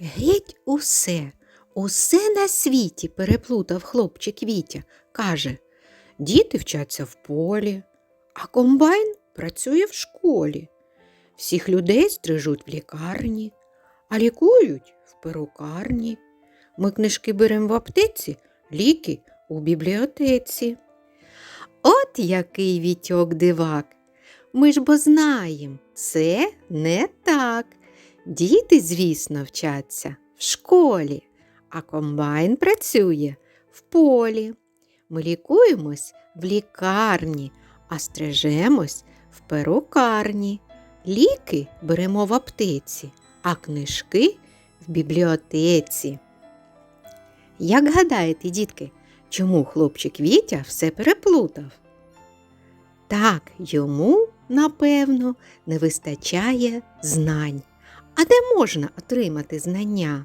Геть усе, усе на світі переплутав хлопчик Вітя. Каже, діти вчаться в полі, а комбайн працює в школі. Всіх людей стрижуть в лікарні, а лікують в перукарні. Ми книжки беремо в аптеці, ліки у бібліотеці. От який вітьок дивак. Ми ж бо знаєм, це не так. Діти, звісно, вчаться в школі, а комбайн працює в полі. Ми лікуємось в лікарні, а стрижемось в перукарні. Ліки беремо в аптеці, а книжки в бібліотеці. Як гадаєте, дітки, чому хлопчик Вітя все переплутав? Так, йому, напевно, не вистачає знань. А де можна отримати знання?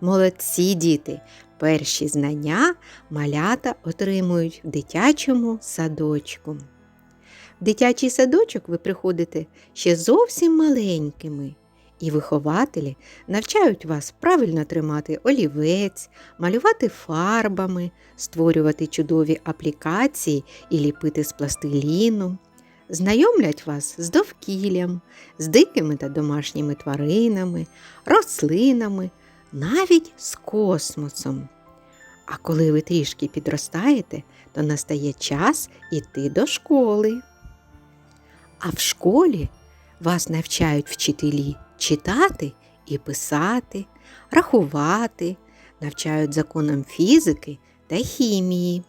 Молодці діти, перші знання малята отримують в дитячому садочку. В дитячий садочок ви приходите ще зовсім маленькими, і вихователі навчають вас правильно тримати олівець, малювати фарбами, створювати чудові аплікації і ліпити з пластиліну. Знайомлять вас з довкіллям, з дикими та домашніми тваринами, рослинами, навіть з космосом. А коли ви трішки підростаєте, то настає час іти до школи. А в школі вас навчають вчителі читати і писати, рахувати, навчають законам фізики та хімії.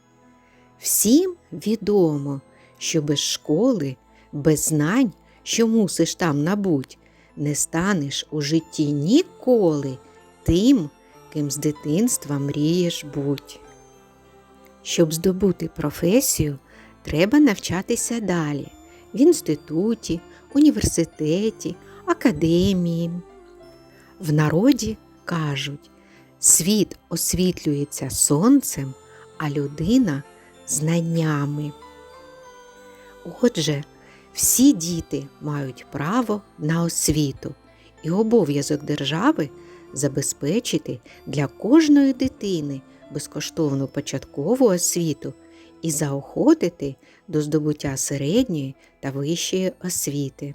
Всім відомо, що без школи, без знань, що мусиш там набуть, не станеш у житті ніколи тим, ким з дитинства мрієш бути. Щоб здобути професію, треба навчатися далі в інституті, університеті, академії. В народі кажуть, світ освітлюється сонцем, а людина знаннями. Отже, всі діти мають право на освіту і обов'язок держави забезпечити для кожної дитини безкоштовну початкову освіту і заохотити до здобуття середньої та вищої освіти.